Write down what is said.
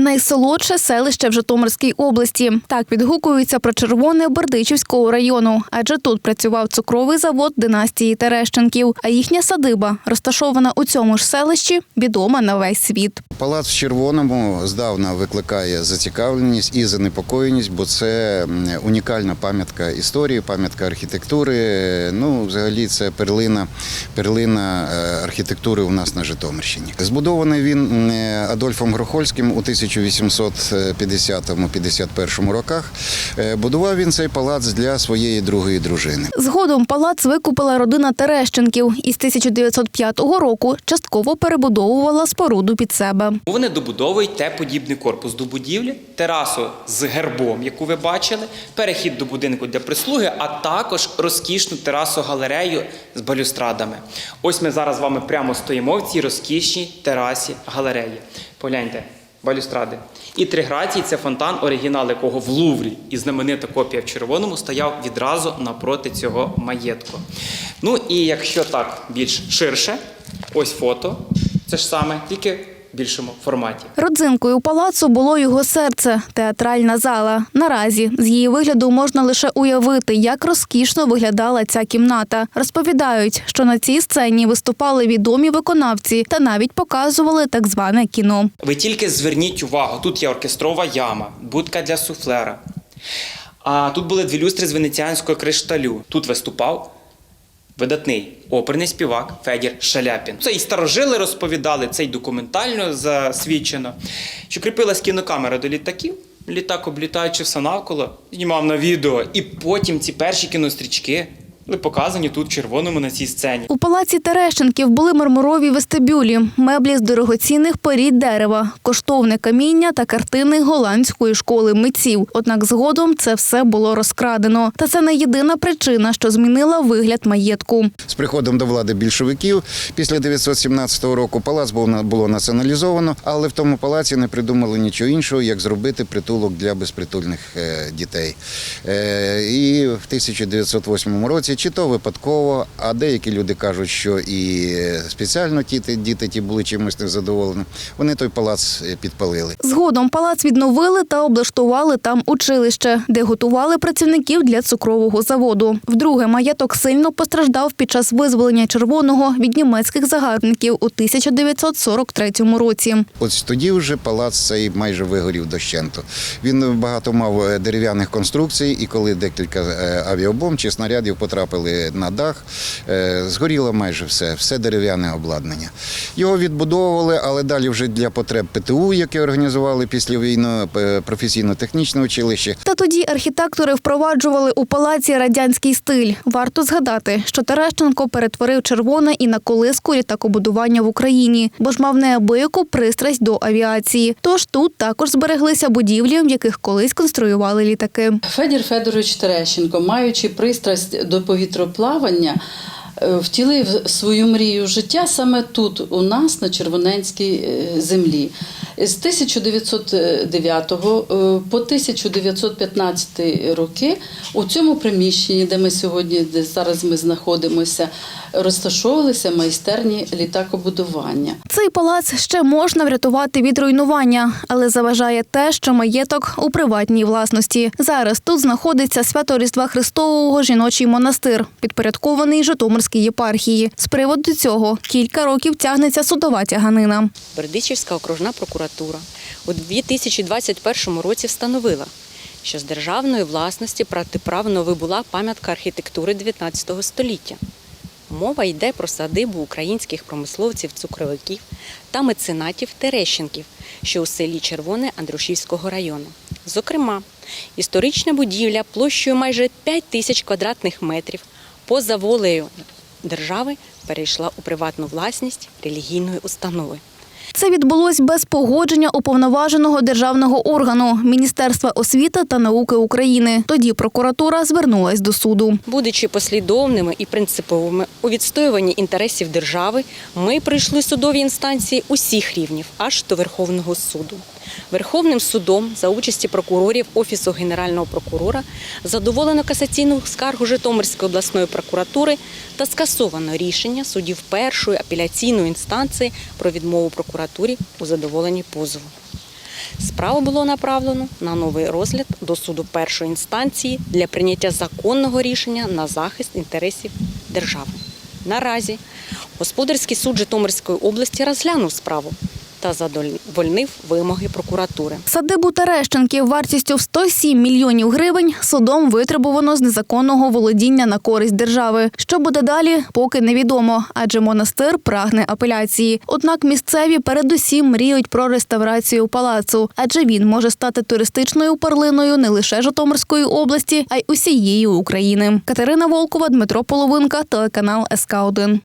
Найсолодше селище в Житомирській області. Так відгукуються про червоне Бердичівського району, адже тут працював цукровий завод династії Терещенків. А їхня садиба, розташована у цьому ж селищі, відома на весь світ. Палац в червоному здавна викликає зацікавленість і занепокоєність, бо це унікальна пам'ятка історії, пам'ятка архітектури. Ну, взагалі, це перлина, перлина е, архітектури у нас на Житомирщині. Збудований він м, Адольфом Грохольським у 1850-51 роках. Е, Будував він цей палац для своєї другої дружини. Згодом палац викупила родина Терещенків і з 1905 року частково перебудовувала споруду під себе. Вони добудовують Т-подібний корпус до будівлі, терасу з гербом, яку ви бачили, перехід до будинку для прислуги, а також розкішну терасу галерею з балюстрадами. Ось ми зараз з вами прямо стоїмо в цій розкішній терасі галереї. Погляньте, балюстради. І Триграцій це фонтан, оригінал якого в Луврі і знаменита копія в червоному стояв відразу напроти цього маєтку. Ну і якщо так більш ширше, ось фото, це ж саме, тільки більшому форматі. Родзинкою палацу було його серце театральна зала. Наразі з її вигляду можна лише уявити, як розкішно виглядала ця кімната. Розповідають, що на цій сцені виступали відомі виконавці та навіть показували так зване кіно. Ви тільки зверніть увагу, тут є оркестрова яма, будка для суфлера. А тут були дві люстри з венеціанського кришталю. Тут виступав видатний оперний співак Федір Шаляпін. Це і старожили розповідали, це й документально засвідчено, що кріпилась кінокамера до літаків. Літак, облітаючи все навколо, знімав на відео. І потім ці перші кінострічки були показані тут в червоному на цій сцені. У палаці Терещенків були мармурові вестибюлі, меблі з дорогоцінних порід дерева, коштовне каміння та картини голландської школи митців. Однак згодом це все було розкрадено. Та це не єдина причина, що змінила вигляд маєтку. З приходом до влади більшовиків після 917 року палац був було націоналізовано, але в тому палаці не придумали нічого іншого, як зробити притулок для безпритульних е, дітей. Е, І в 1908 році, чи то випадково, а деякі люди кажуть, що і спеціально ті діти ті були чимось незадоволені. Вони той палац е, підпалили. Згодом палац відновили та облаштували там училище, де готували працівників для цукрового заводу. Вдруге маєток сильно постраждав під час визволення червоного від німецьких загарбників у 1943 році. Ось тоді вже палац цей майже вигорів дощенту. Він багато мав е, дерев'яних конструкцій, і коли декілька е, авіабомб чи снарядів потрапили на дах, е, згоріло майже все, все дерев'яне обладнання. Його відбудовували, але далі вже для потреб ПТУ, яке організували після війни, е, професійно-технічне училище. Та тоді архітектори впроваджували у палаці радянський стиль. Варто згадати, що Терещенко перетворив червоне і на колиску літакобудування в Україні, бо ж мав неабияку пристрасть до авіації. Тож тут також збереглися будівлі, в яких колись конструювали літаки. Федір Федорович Терещенко, маючи пристрасть до повітроплавання, втілив свою мрію життя саме тут, у нас на Червоненській е, землі. З 1909 е, по 1915 роки у цьому приміщенні, де ми сьогодні, де зараз ми знаходимося, розташовувалися майстерні літакобудування. Цей палац ще можна врятувати від руйнування, але заважає те, що маєток у приватній власності. Зараз тут знаходиться свято Різдва Христового жіночий монастир, підпорядкований Житомирській єпархії. З приводу цього кілька років тягнеться судова тяганина. Бердичівська окружна прокуратура у 2021 році встановила, що з державної власності протиправно вибула пам'ятка архітектури 19 століття. Мова йде про садибу українських промисловців-цукровиків та меценатів Терещенків, що у селі Червоне Андрушівського району. Зокрема, історична будівля площею майже 5 тисяч квадратних метрів поза волею держави перейшла у приватну власність релігійної установи. Це відбулось без погодження уповноваженого державного органу Міністерства освіти та науки України. Тоді прокуратура звернулась до суду. Будучи послідовними і принциповими у відстоюванні інтересів держави, ми пройшли судові інстанції усіх рівнів, аж до Верховного суду. Верховним судом за участі прокурорів Офісу Генерального прокурора задоволено касаційну скаргу Житомирської обласної прокуратури та скасовано рішення судів першої апеляційної інстанції про відмову прокуратурі у задоволенні позову. Справу було направлено на новий розгляд до суду першої інстанції для прийняття законного рішення на захист інтересів держави. Наразі господарський суд Житомирської області розглянув справу та задовольнив вимоги прокуратури. Садибу Терещенків вартістю в 107 мільйонів гривень судом витребувано з незаконного володіння на користь держави. Що буде далі, поки невідомо, адже монастир прагне апеляції. Однак місцеві передусім мріють про реставрацію палацу, адже він може стати туристичною перлиною не лише Житомирської області, а й усієї України. Катерина Волкова, Дмитро Половинка, телеканал СК 1